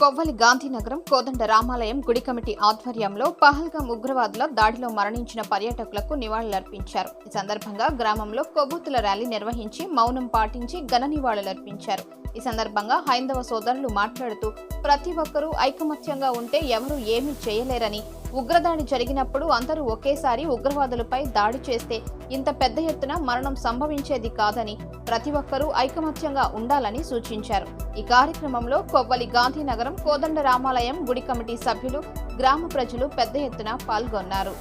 కొవ్వలి గాంధీనగరం కోదండ రామాలయం గుడి కమిటీ ఆధ్వర్యంలో పహల్గాం ఉగ్రవాదుల దాడిలో మరణించిన పర్యాటకులకు నివాళులర్పించారు. ఈ సందర్భంగా గ్రామంలో కొవ్వొత్తుల ర్యాలీ నిర్వహించి మౌనం పాటించి ఘన నివాళులర్పించారు. ఈ సందర్భంగా హైందవ సోదరులు మాట్లాడుతూ ప్రతి ఒక్కరూ ఐకమత్యంగా ఉంటే ఎవరూ ఏమీ చేయలేరని ఉగ్రదాడి జరిగినప్పుడు అందరూ ఒకేసారి ఉగ్రవాదులపై దాడి చేస్తే ఇంత పెద్ద ఎత్తున మరణం సంభవించేది కాదని ప్రతి ఒక్కరూ ఐకమత్యంగా ఉండాలని సూచించారు. ఈ కార్యక్రమంలో కొవ్వలి గాంధీనగరం కోదండ రామాలయం గుడి కమిటీ సభ్యులు గ్రామ ప్రజలు పెద్ద ఎత్తున పాల్గొన్నారు.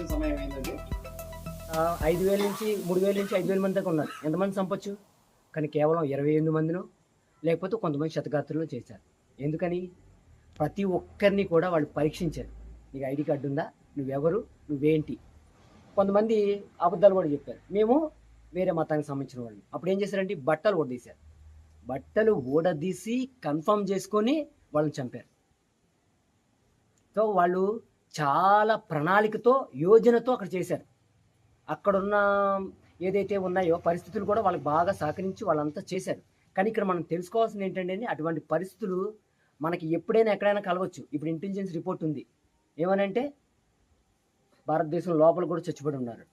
నిమిషం సమయం ఏంటండి ఐదు వేల నుంచి మూడు వేల నుంచి ఐదు వేల మంది దాకా ఉన్నారు. ఎంతమంది చంపొచ్చు కానీ కేవలం ఇరవై ఎనిమిది మందినో లేకపోతే కొంతమంది శతగాత్రులు చేశారు. ఎందుకని? ప్రతి ఒక్కరిని కూడా వాళ్ళు పరీక్షించారు. నీకు ఐడి కార్డు ఉందా? నువ్వెవరు? నువ్వేంటి? కొంతమంది అబద్ధాలు కూడా చెప్పారు. మేము వేరే మతానికి సంబంధించిన వాళ్ళు. అప్పుడు ఏం చేశారంటే బట్టలు ఓడదీశారు బట్టలు ఓడదీసి కన్ఫర్మ్ చేసుకొని వాళ్ళని చంపారు. సో వాళ్ళు చాలా ప్రణాళికతో యోజనతో అక్కడ చేశారు. అక్కడున్న ఏదైతే ఉన్నాయో పరిస్థితులు కూడా వాళ్ళకి బాగా సహకరించి వాళ్ళంతా చేశారు. కానీ ఇక్కడ మనం తెలుసుకోవాల్సింది ఏంటంటే అటువంటి పరిస్థితులు మనకి ఎప్పుడైనా ఎక్కడైనా కలవచ్చు. ఇప్పుడు ఇంటెలిజెన్స్ రిపోర్ట్ ఉంది. ఏమనంటే భారతదేశం లోపల కూడా చచ్చిపడి ఉన్నారు.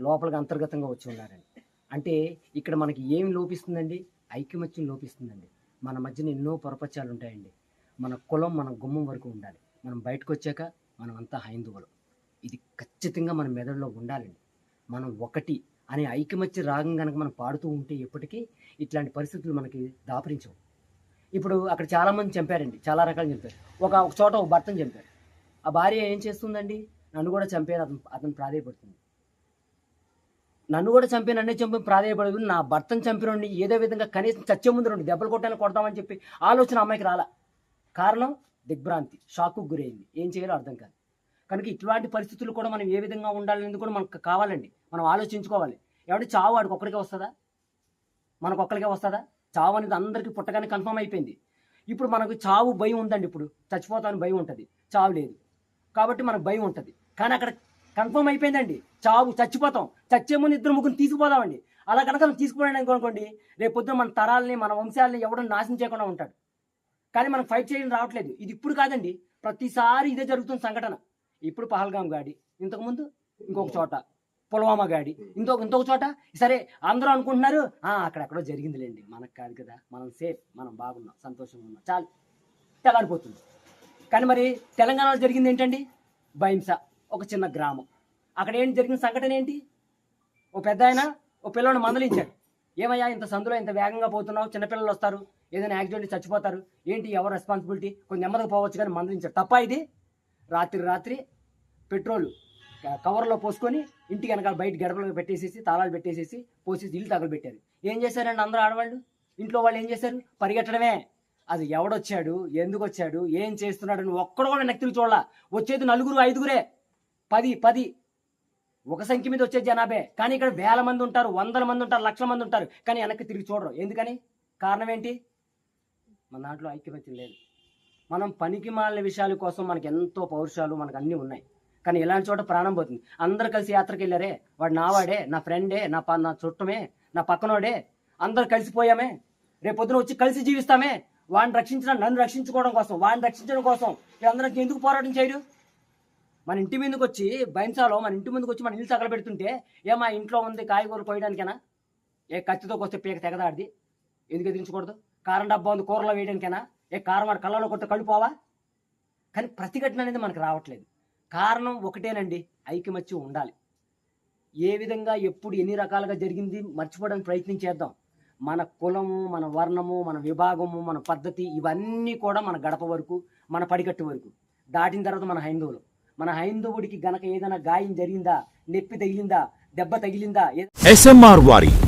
లోపలికి అంతర్గతంగా వచ్చి ఉన్నారని అంటే ఇక్కడ మనకి ఏమి లోపిస్తుందండి? ఐకమత్యం లోపిస్తుందండి. మన మధ్యన ఎన్నో పొరపచ్చాలు ఉంటాయండి. మన కులం మన గుమ్మం వరకు ఉండాలి. మనం బయటకు వచ్చాక మనం అంతా హైందువులు. ఇది ఖచ్చితంగా మన మెదడులో ఉండాలండి. మనం ఒకటి అనే ఐకమత్య రాగం కనుక మనం పాడుతూ ఉంటే ఎప్పటికీ ఇట్లాంటి పరిస్థితులు మనకి దాపరించవు. ఇప్పుడు అక్కడ చాలామంది చంపారండి. చాలా రకాలు చంపారు. ఒక ఒక చోట ఒక భర్తను చంపారు. ఆ భార్య ఏం చేస్తుందండి? నన్ను కూడా చంపారు అతను అతను ప్రాధాయపడుతుంది. నన్ను కూడా చంపి నన్నే చంపి ప్రాధాయపడదు నా భర్తను చంపినండి ఏదో విధంగా కనీసం చచ్చే ముందు రెండు దెబ్బలు కొట్టాలని కొడతామని చెప్పి ఆలోచన అమ్మాయికి రాలా. కారణం దిగ్భ్రాంతి షాక్కు గురైంది. ఏం చేయాలో అర్థం కాదు. కనుక ఇట్లాంటి పరిస్థితులు కూడా మనం ఏ విధంగా ఉండాలనేది కూడా మనకు కావాలండి. మనం ఆలోచించుకోవాలి. ఏమంటే చావు వాడికి ఒక్కడికే వస్తుందా? మనకు ఒక్కరికే వస్తుందా? చావు అనేది అందరికీ పుట్టగానే కన్ఫర్మ్ అయిపోయింది. ఇప్పుడు మనకు చావు భయం ఉందండి ఇప్పుడు. చచ్చిపోతాను భయం ఉంటుంది. చావు లేదు. కాబట్టి మనకు భయం ఉంటుంది. కానీ అక్కడ కన్ఫర్మ్ అయిపోయిందండి. చావు చచ్చిపోతాం. చచ్చే ముందు ఇద్దరు ముగ్గురు తీసుకుపోదామండి. అలా కనుక తీసుకుపోయాడు అనుకోండి రేపు పొద్దున మన తరాలని మన వంశాలని ఎవడో నాశనం చేయకుండా ఉంటాడు. కానీ మనం ఫైట్ చేయడం రావట్లేదు. ఇది ఇప్పుడు కాదండి. ప్రతిసారి ఇదే జరుగుతున్న సంఘటన. ఇప్పుడు పహల్గాం గాడి ఇంతకుముందు ఇంకొక చోట పుల్వామా గాడి ఇంకొక ఇంకొక చోట సరే అందరూ అనుకుంటున్నారు "ఆ, అక్కడెక్కడో జరిగిందిలేండి. మనకు కాదు కదా. మనం సేఫ్ మనం బాగున్నాం సంతోషంగా ఉన్నాం. చాలు. తెల్లారిపోతుంది కానీ మరి తెలంగాణలో జరిగింది ఏంటండి? బైంస ఒక చిన్న గ్రామం. అక్కడ ఏంటి జరిగిన సంఘటన ఏంటి? ఓ పెద్ద ఆయన ఓ పిల్లోని మందలించాడు. ఏమయ్యా ఇంత సందులో ఇంత వేగంగా పోతున్నావు చిన్నపిల్లలు వస్తారు. ఏదైనా యాక్సిడెంట్ చచ్చిపోతారు. ఏంటి? ఎవరు రెస్పాన్సిబిలిటీ కొంచెం నెమ్మదిగా పోవచ్చు కానీ మందలించాడు తప్ప ఇది? రాత్రి రాత్రి పెట్రోల్ కవర్లో పోసుకొని ఇంటికి వెనకాల బయట గడపలో పెట్టేసేసి తాళాలు పెట్టేసేసి పోసేసి ఇల్లు తగలబెట్టారు. ఏం చేశారండి అందరూ ఆడవాళ్ళు? ఇంట్లో వాళ్ళు ఏం చేశారు? పరిగెట్టడమే. అది ఎవడొచ్చాడు? ఎందుకు వచ్చాడు ఏం చేస్తున్నాడు? అని ఒక్కడు కూడా నెక్కిలు చూడాల. వచ్చేది నలుగురు ఐదుగురే. పది పది. ఒక సంఖ్య మీద వచ్చే జనాభే. కానీ ఇక్కడ వేల మంది ఉంటారు వందల మంది ఉంటారు లక్షల మంది ఉంటారు. కానీ వెనక్కి తిరిగి చూడరు. ఎందుకని? కారణం ఏంటి? మన దాంట్లో ఐక్యమత్యం లేదు. మనం పనికి మాలిన విషయాల కోసం మనకి ఎంతో పౌరుషాలు మనకు అన్నీ ఉన్నాయి. కానీ ఇలాంటి చోట ప్రాణం పోతుంది. అందరు కలిసి యాత్రకి వెళ్ళారే. వాడు నావాడే నా ఫ్రెండే నా నా చుట్టమే నా పక్కనోడే. అందరు కలిసిపోయామే రేపొద్దున పొద్దున వచ్చి కలిసి జీవిస్తామే. వాడిని రక్షించిన నన్ను రక్షించుకోవడం కోసం వాడిని రక్షించడం కోసం వీళ్ళందరికీ ఎందుకు పోరాటం చేయరు మన ఇంటి మీదకి వచ్చి బైన్సాలో మన ఇంటి ముందుకు వచ్చి మన ఇల్లు తగలబెడుతుంటే ఏ మా ఇంట్లో ఉంది కాయగూరలు కోయడానికేనా? ఏ కత్తితో కొస్తే పీక తెగదాడిది ఎందుకు ఎదిరించకూడదు? కారం డబ్బా ఉంది కూరలో వేయడానికైనా. ఏ కారం వాడు కళ్ళలో కొడితే కళ్ళు కానీ ప్రతిఘటన అనేది మనకు రావట్లేదు. కారణం ఒకటేనండి ఐకమత్యం ఉండాలి. ఏ విధంగా ఎప్పుడు ఎన్ని రకాలుగా జరిగింది మర్చిపోవడానికి ప్రయత్నం చేద్దాం. మన కులము మన వర్ణము మన విభాగము మన పద్ధతి ఇవన్నీ కూడా మన గడప వరకు మన పడికట్టు వరకు. దాటిన తర్వాత మన హైందవులు. మన హైందవుడికి గనక ఏదైనా గాయం జరిగిందా నొప్పి తగిలిందా దెబ్బ తగిలిందా ఎస్ఎంఆర్ వారి